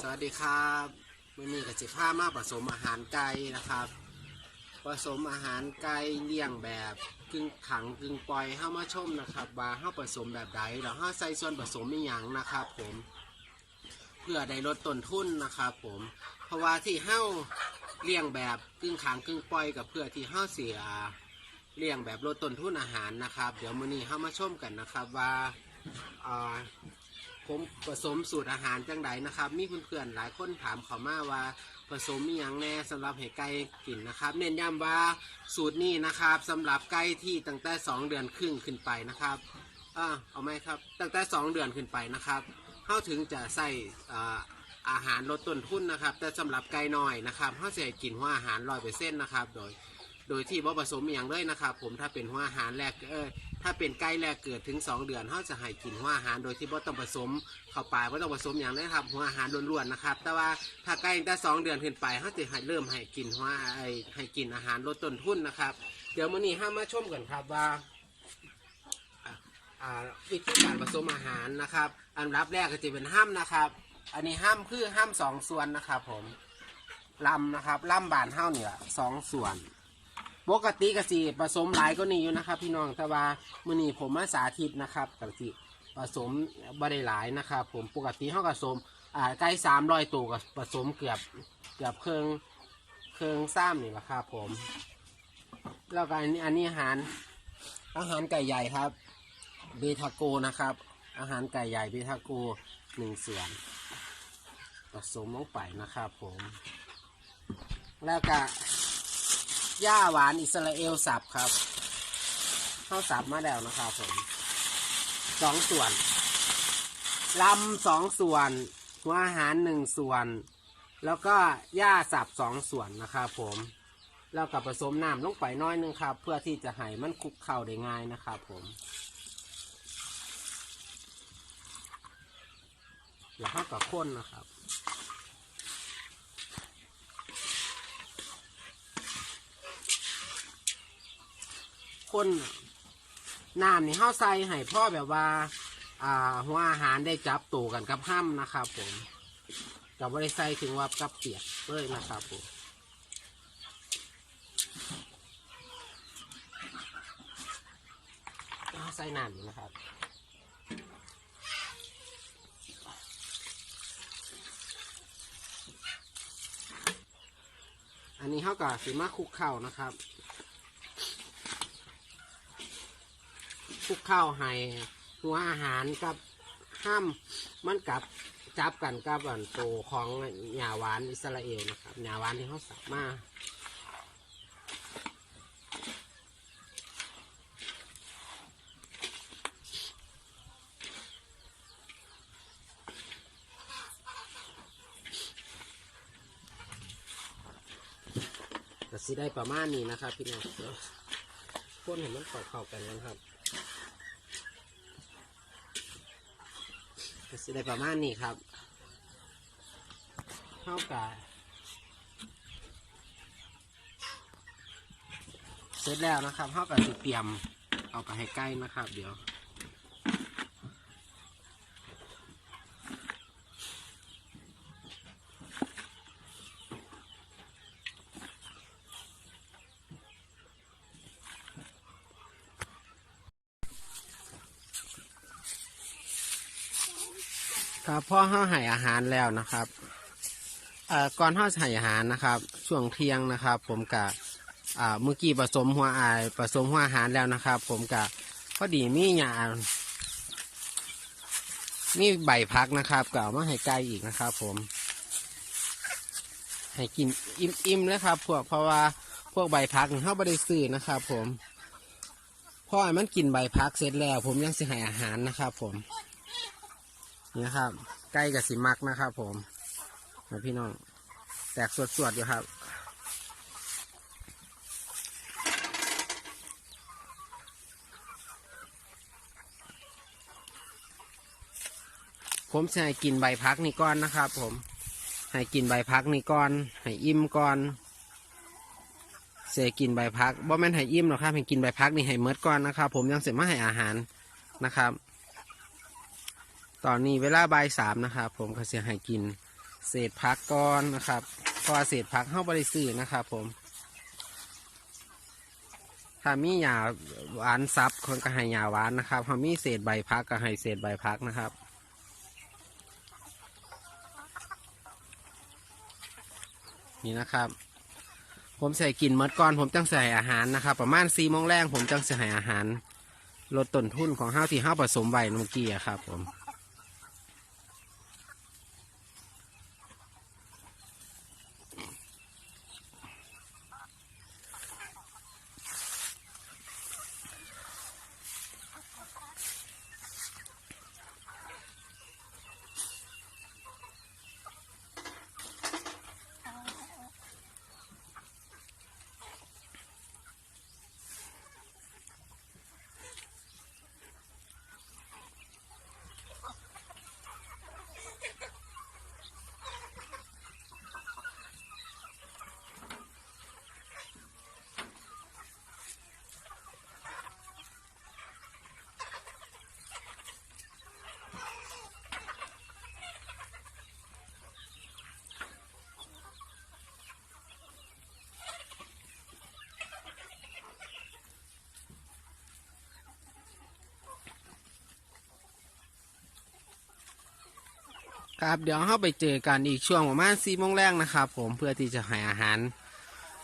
สวัสดีครับวันนี้กับจิผ้ามาผสมอาหารไก่นะครับ ผสมอาหารไก่เลี้ยงแบบกึ่งขังกึ่งปล่อยเข้ามาชมนะครับว่าเข้าผสมแบบใดแล้วเข้าใส่ส่วนผสมอีหยังนะครับผม เพื่อได้ลดต้นทุนนะครับผม เพราะว่าที่เข้าเลี้ยงแบบกึ่งขังกึ่งปล่อยกับเพื่อที่เข้าเสียเลี้ยงแบบลดต้นทุนอาหารนะครับ เดี๋ยวมื้อนี้เข้ามาชมกันนะครับว่าอ่า ผมผสมสูตรอาหารจังไดนะครับ มีเพื่อนๆหลายคนถามเขามาว่าผสมมีอย่างแน่สำหรับให้ไก่กินนะครับ เน้นย้ำว่าสูตรนี้นะครับสำหรับไก่ที่ตั้งแต่ 2 เดือนครึ่งขึ้นไปนะครับอ่าเอาไหมครับ ตั้งแต่ 2 เดือนขึ้นไปนะครับเข้าถึงจะใส่อ่าอาหารลดต้นทุนนะครับ แต่สำหรับไก่น้อยนะครับเขาจะให้กินหัวอาหารร้อยเปอร์เซ็นต์นะครับ โดย โดยที่บ่ผสมอย่างเลยนะครับผมถ้าเป็นหัวอาหารแรกเออถ้าเป็นไก่แรกเกิดถึง 2 เดือนเขาจะให้กินหัวอาหารโดยที่บ่ต้องผสมเข้าไปบ่ต้องผสมอย่างเลยครับหัวอาหารล้วนๆนะครับ แต่ว่าถ้าไก่ตั้งแต่สองเดือนขึ้นไปเขาจะให้เริ่มให้กินหัวไอให้กินอาหารลดต้นทุนนะครับ เดี๋ยวมื้อนี้ห้ามาชมกันครับว่าวิธีการผสมอาหารนะครับ อันดับแรกก็จะเป็นห้ามนะครับ อันนี้ห้ามคือห้ามสองส่วนนะครับ ผมลำนะครับลำบานเท่าเนี่ยสองส่วน ปกติกะสิผสมหลายก็นี่อยู่นะครับพี่น้องแต่ว่ามื่อนี้ผมมาสาธิตนะครับกะสิผสมบได้หลายนะครับ ผมปกติเขาผสมอ่าใกล้สามร้อยตัวกับผสมเกือบเกือบเครื่องเครื่องซ้ำนี่แหละครับผม แล้วก็อันนี้อันนี้อาหารอาหารไก่ใหญ่ครับเบทาโกนะครับ อาหารไก่ใหญ่เบทาโกหนึ่งส่วนผสมลงไปนะครับผม แล้วก็ ย่าหวานอิสราเอลสับครับข้าวสับมาแล้วนะครับผมสองส่วนลำสองส่วน หัวอาหารหนึ่งส่วน แล้วก็ย่าสับสองส่วนนะครับผมแล้วกับผสมน้ำลงไปน้อยนึงครับ เพื่อที่จะให้มันคลุกเข้าได้ง่ายนะครับผมแล้วก็กับข้นนะครับ คนน้ำนี่เข้าใส่ให้พ่อแบบว่า อ่า หัวอาหารได้จับตัวกันกับห้ำนะครับผมกับบริใส่ถึงว่ากับเปียกเลยนะครับผมเอาใส่น้ำนี่นะครับอันนี้เขากับสีมาคลุกเข่านะครับ คุกข้าวให้หัวอาหารกับห้ามมันกับจับกันกับอันโตของหญ้าหวานอิสราเอลนะครับหญ้าหวานที่เขาสับมาก็สิได้ประมาณนี้นะครับพี่น้องเดี๋ยวพ่นเห็นมันเข้าเข้าๆกันนะครับ ก็สิได้ประมาณนี้ครับเท่ากับเสร็จแล้วนะครับเท่ากับสิเตรียมเอาไปให้ใกล้นะครับ เดี๋ยว พอห้าให้อาหารแล้วนะครับก่อนห้าให้อาหารนะครับ ช่วงเที่ยงนะครับ ผมกะอ่าเมื่อกี้ผสมหัวอายผสมหัวอาหารแล้วนะครับ ผมกะพอดีมีหยามีใบพักนะครับก็เอามาให้ไก่อีกนะครับ ผม ให้กินอิ่มๆเลยครับ พวกเพราะว่าพวกใบพักเขาไม่ได้ซื้อนะครับ ผมพอให้มันกินใบพักเสร็จแล้ว ผมยังสิให้อาหารนะครับ ผม นี่ครับ ใกล้กับสีมักนะครับ ผมนะพี่น้อง แตกสวดๆอยู่ครับ ผมจะให้กินใบพักนี่ก้อนนะครับ ผม ให้กินใบพักนี่ก้อน ให้อิ่มก่อนเสกินใบพักบ่แม่นให้อิ่มหรอกครับให้กินใบพักนี่ให้เมิดก่อนนะครับ ผมยังเสร็จมาให้อาหารนะครับ ตอนนี้เวลาบ่ายสามนะครับผมก็จะให้กินเศษพักก่อนนะครับพราะว่าเศษพักเข้าบริสื่อนะครับผมถ้ามีหยาหวานซับคนก็ให้หยาหวานนะครับถ้ามีเศษใบพักก็ให้เศษใบพักนะครับนี่นะครับ ผมใส่กินเมดก่อน ผมจังใส่อาหารนะครับ ประมาณสี่โมงแรงผมจังใส่อาหารลดต้นทุนของห้าวที่ห้าวผสมใบเมื่อกี้อะครับผม ครับเดี๋ยวเราไปเจอกันอีกช่วงประมาณสี่โมงแรกนะครับผมเพื่อที่จะให้อาหาร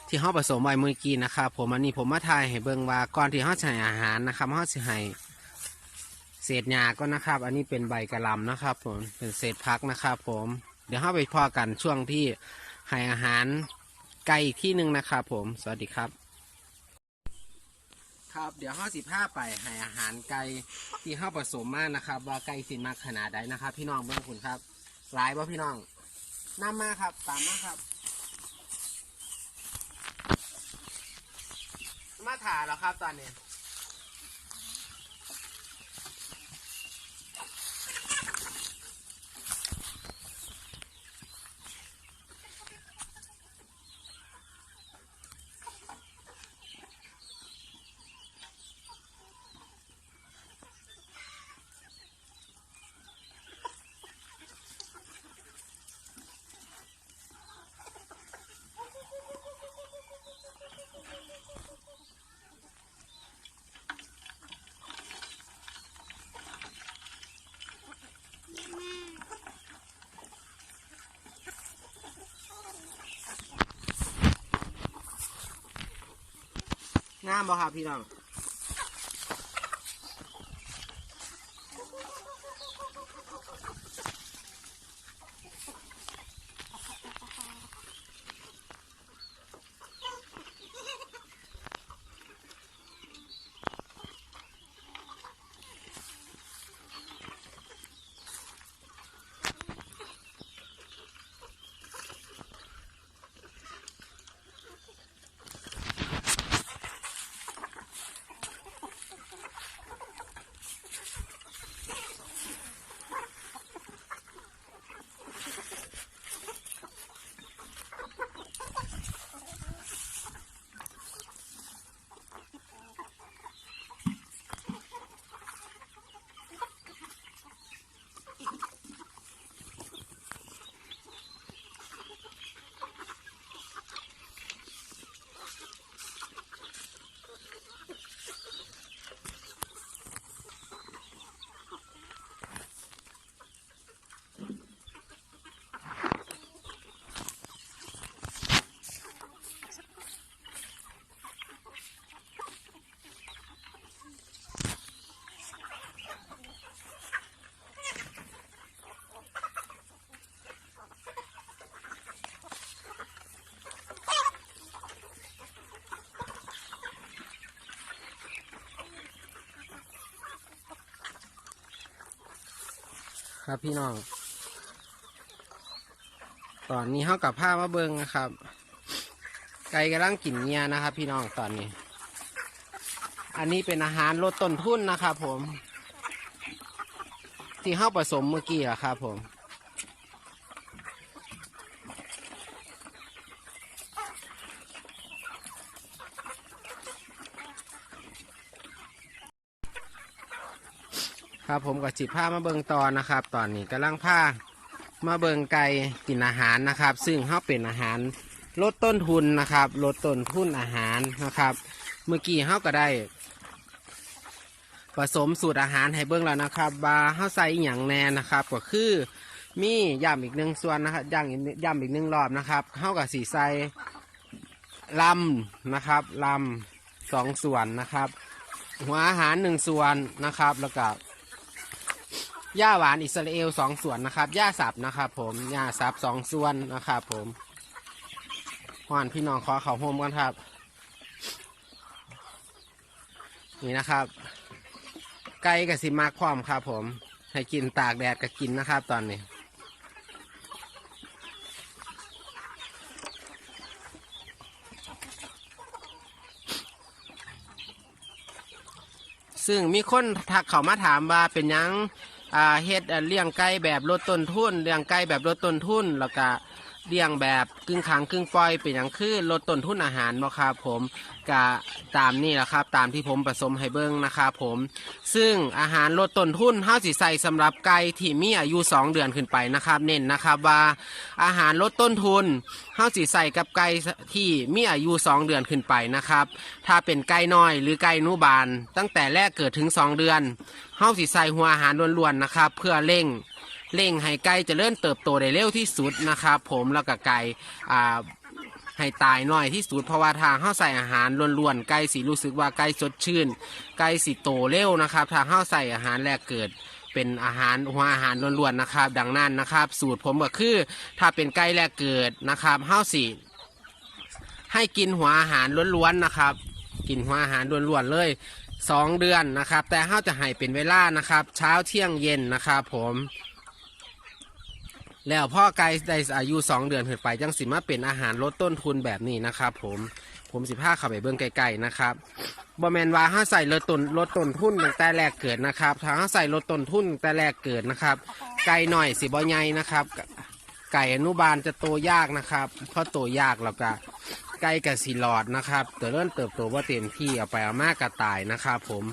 ที่เราผสมไว้เมื่อกี้นะครับผมอันนี้ผมมาทายให้เบิ่งว่าก่อนที่เราจะให้อาหารนะครับเราจะให้เศษหญ้าก็นะครับ อันนี้เป็นใบกระลำนะครับ ผมเป็นเศษพักนะครับ ผมเดี๋ยวเราไปพอกันช่วงที่ให้อาหารไก่อีกที่หนึ่งนะครับผมสวัสดีครับ ครับเดี๋ยวห้าสิบห้าไปให้อาหารไก่ที่ห้าผสมมากนะครับ ว่าไก่สินมากขนาดใดนะครับ พี่น้องเบื้องคุณครับ หลายป่ะพี่น้องนำมาครับ ตามมาครับ มาถ่ายแล้วครับตอนนี้ งามบ่ครับพี่น้อง ครับพี่น้อง ตอนนี้เขากับผ้ามาเบิงนะครับ ไก่กำลังกินเงียนะครับ พี่น้องตอนนี้ อันนี้เป็นอาหารลดต้นทุนนะครับผม ที่เข้าผสมเมื่อกี้อะครับผม ครับ ผมกับจิผ้ามาเบิงตอนนะครับ ตอนนี้กำลังผ้ามาเบิงไก่กินอาหารนะครับ ซึ่งเขาเป็นอาหารลดต้นทุนนะครับ ลดต้นทุนอาหารนะครับ เมื่อกี้เขาก็ได้ ผสมสูตรอาหารให้เบิ้งแล้วนะครับบาเขาใส่อหย่างแน่นะครับ ก็คือมีย่ำอีกหนึ่งส่วนนะครับย่างย่ำอีกหนึ่งรอบนะครับเขากับสีใส่ลำนะครับลำสองส่วนนะครับ หัวอาหารหนึ่งส่วนนะครับ แล้วก็ หญ้าหวานอิสราเอลสองส่วนนะครับหญ้าสับนะครับ ผมหญ้าสับสองส่วนนะครับผมหวานพี่น้องขอเขาโฮมกันครับ นี่นะครับ ไก่กับสิมากความครับ ผม ให้กินตากแดดก็กินนะครับ ตอนนี้ซึ่งมีคนทักเขามาถามว่าเป็นยัง อ่าเฮ็ดเลี้ยงไก่แบบลดต้นทุนเลี้ยงไก่แบบลดต้นทุนแล้วก็ เลี้ยงแบบกึ่งขังกึ่งปล่อยเป็นหยังคือลดต้นทุนอาหารบ่ครับผมกะตามนี่แหละครับตามที่ผมผสมให้เบิ่งนะครับผม ซึ่งอาหารลดต้นทุนเฮาสิใส่สำหรับไก่ที่มีอายุ 2 เดือนขึ้นไปนะครับ เน้นนะครับว่าอาหารลดต้นทุนเฮาสิใส่กับไก่ที่มีอายุ 2 เดือนขึ้นไปนะครับ ถ้าเป็นไก่น้อยหรือไก่นุบาล ตั้งแต่แรกเกิดถึง 2 เดือนเฮาสิใส่หัวอาหารล้วนๆนะครับ เพื่อเร่ง เร่งให้ไก่เริญเติบโตได้เร็วที่สุดนะครับผมแล้วก็ไก่อ่าให้ตายน้อยที่สุดเพราะว่าทางเข้าใส่อาหารล้วนๆไก่สีรู้สึกว่าไก่สดชื่นไก่สีโตเร็วนะครับทางเข้าใส่อาหารแรกเกิดเป็นอาหารหัวอาหารล้วนๆนะครับ ดังนั้นนะครับ สูตรผมก็คือถ้าเป็นไก่แรกเกิดนะครับเข้าสีให้กินหัวอาหารล้วนๆนะครับ กินหัวอาหารล้วนๆเลยสองเดือนนะครับ แต่เข้าจะให้เป็นเวลานะครับ เช้าเที่ยงเย็นนะครับ ผม แล้วพ่อไก่ได้อายุ2เดือนขึ้นไปจังสิมาเป็นอาหารลดต้นทุนแบบนี้นะครับผมผมสิพาข้าไปเบื้องไกลๆนะครับบอแมนว่าห้าใส่ลดต้นลดต้นทุนตั้งแต่แรกเกิดนะครับถ้าห้าใส่ลดต้นทุนตั้งแต่แรกเกิดนะครับ ไก่หน่อยสิบ่ใหญ่นะครับ ไก่อนุบาลจะโตยากนะครับเพราะโตยากแล้วก็ไก่กับสีหลอดนะครับแต่เริ่มเติบโตว่าเต็มที่เอาไปเอามากกระต่ายนะครับ ผม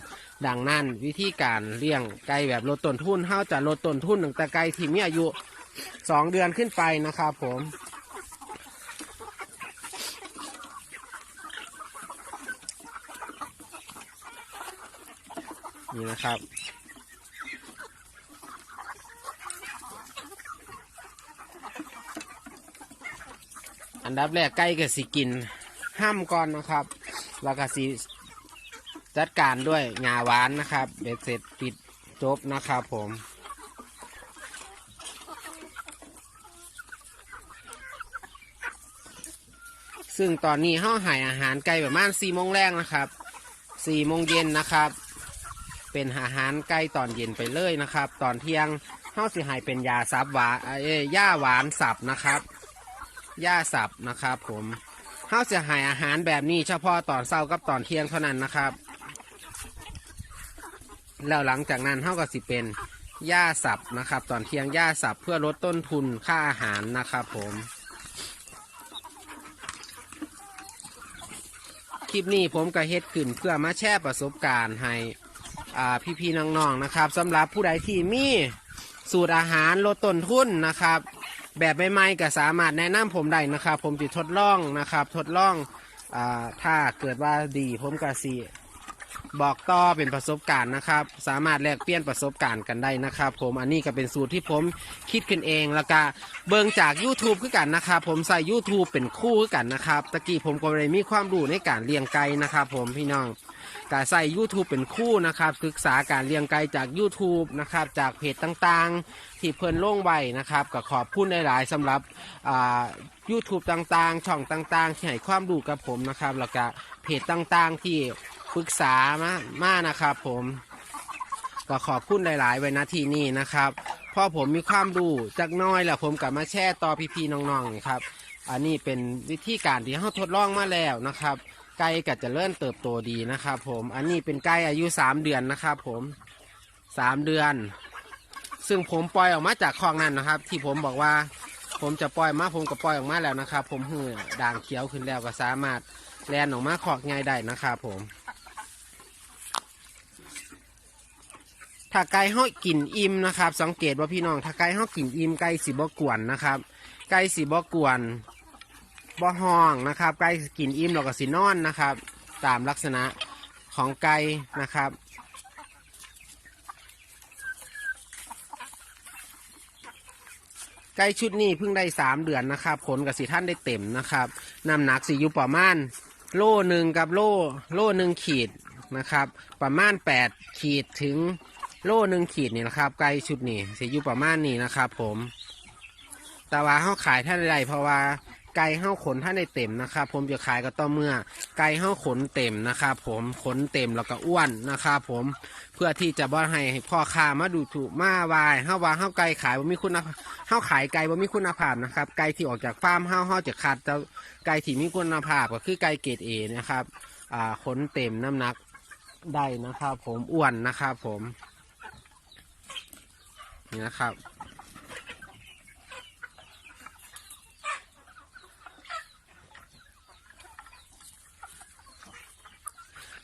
ดังนั้นวิธีการเลี้ยงไก่แบบลดต้นทุนเฮาจะลดต้นทุนตั้งแต่ไก่ที่มีอายุ สองเดือนขึ้นไปนะครับผมนี่นะครับ อันดับแรกไก่กับสิกินห้ามก่อนนะครับ แล้วก็สิจัดการด้วยงาหวานนะครับ เบ็ดเสร็จปิดจบนะครับผม ซึ่งตอนนี้ห้าหายอาหารไก่ประมาณสี่โมงแรกนะครับสี่โมงเย็นนะครับ เป็นอาหารไก่ตอนเย็นไปเลยนะครับ ตอนเที่ยงห้าสิหายเป็นยาซับหวานเอ้ย่าหวานสับนะครับย่าสับนะครับ ผมห้าสิหายอาหารแบบนี้เฉพาะตอนเช้ากับตอนเที่ยงเท่านั้นนะครับแล้วหลังจากนั้นเท่ากับสิเป็นหญ้าสับนะครับ ตอนเที่ยงหญ้าสับเพื่อลดต้นทุนค่าอาหารนะครับผม คลิปนี้ผมก็เฮ็ดขึ้นเพื่อมาแชร์ประสบการณ์ให้อ่าพี่ๆน้องๆนะครับสำหรับผู้ใดที่มีสูตรอาหารลดต้นทุนนะครับ แบบใหม่ๆก็สามารถแนะนำผมได้นะครับ ผมจะทดลองนะครับ ทดลองอาถ้าเกิดว่าดีผมก็สี บอกต่อเป็นประสบการณ์นะครับ สามารถแลกเปลี่ยนประสบการณ์กันได้นะครับ ผมอันนี้ก็เป็นสูตรที่ผมคิดขึ้นเองแล้วก็เบิ่งจาก YouTube คือกันนะครับผมใส่ YouTube เป็นคู่คือกันนะครับตะกี้ผมก็เลยมีความรู้ในการเลี้ยงไก่นะครับ ผมพี่น้องก็ใส่ YouTube เป็นคู่นะครับศึกษาการเลี้ยงไก่จาก YouTube นะครับจากเพจต่างๆ ที่เพิ่นลงไว้นะครับก็ขอบคุณหลายๆสำหรับอ่า YouTube ต่างๆ ช่องต่างๆ ที่ให้ความรู้กับผมนะครับแล้วก็เพจต่างๆที่ ปรึกษามามานะครับ ผมก็ขอบคุณหลาย ๆ ไว้ณที่นี่นะครับพราะผมมีความรู้จากน้อยแล้วผมกลับมาแชร์ต่อพี่ๆน้องๆครับ อันนี้เป็นวิธีการที่เขาทดลองมาแล้วนะครับ ไก่ก็จะเริ่มเติบโตดีนะครับ ผมอันนี้เป็นไก่อายุสามเดือนนะครับ ผมสามเดือน ซึ่งผมปล่อยออกมาจากคลองนั้นนะครับ ที่ผมบอกว่า ผมจะปล่อยมาผมก็ปล่อยออกมาแล้วนะครับ ผมเหือด่างเขียวขึ้นแล้วก็สามารถแลนออกมาขอกง่ายได้นะครับ ผม ถ้าไก่เฮากินอิ่มนะครับ สังเกตว่าพี่น้องถ้าไก่เฮากินอิ่มไก่สิบ่กวนนะครับ ไก่สิบ่กวนบ่ห้องนะครับ ไก่กินอิ่มแล้วก็สินอนนะครับ ตามลักษณะของไก่นะครับไก่ชุดนี้เพิ่งได้สามเดือนนะครับขนกับสีท่านได้เต็มนะครับน้ำหนักสีอยู่ประมาณโลหนึ่งกับโลโลหนึ่งขีดนะครับ ประมาณแปดขีดถึง โลหนึ่งขีดนี่นะครับ ไก่ชุดนี้สีอยู่ประมาณนี้นะครับผม แต่ว่าเขาขายท่านใดเพราะว่าไก่เห้าขนท่านได้เต็มนะครับ ผมจะขายก็ต่องเมื่อ ไก่เห้าขนเต็มนะครับ ผมขนเต็มแล้วก็อ้วนนะครับผมเพื่อที่จะบ่ให้พ่อค้ามาดูถูกมาวายเฮาว่าเฮาไก่ขายบ่มีคุณภาพเฮาขายไก่บ่มีคุณภาพนะครับ ไก่ที่ออกจากฟาร์มเฮาเฮาจะคัดแต่ไก่ที่มีคุณภาพก็คือไก่เกรดเอนะครับอ่าขนเต็มน้ำหนักได้นะครับ ผมอ้วนนะครับ ผม นี่นะครับ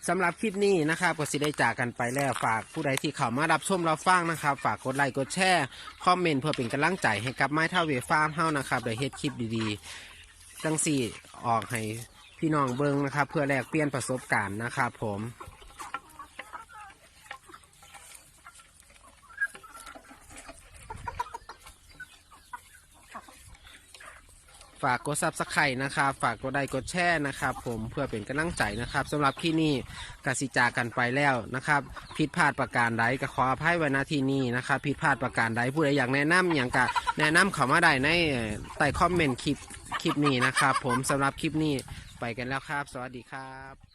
สำหรับคลิปนี้นะครับก็สิได้จากกันไปแล้วฝากผู้ใดที่เข้ามารับชมรับฟังนะครับ ฝากกดไลค์กดแชร์คอมเมนต์เพื่อเป็นกำลังใจให้กับไม้เท่าเวฟาร์มเฮานะครับได้เฮ็ดคลิปดีๆจังสี่ออกให้พี่น้องเบิ่งนะครับ เพื่อแลกเปลี่ยนประสบการณ์นะครับผม ฝากกดซับสไครต์นะครับ ฝากกดไลค์กดแชร์นะครับ ผมเพื่อเป็นกำลังใจนะครับสำหรับที่นี่กสิจากันไปแล้วนะครับ ผิดพลาดประการใดก็ขออภัยไว้ณที่นี้นะครับ ผิดพลาดประการใดผู้ใดอยากแนะนำอย่างกะแนะนำเขามาได้ในใต้คอมเมนต์คลิปคลิปนี้นะครับ ผมสำหรับคลิปนี้ไปกันแล้วครับ สวัสดีครับ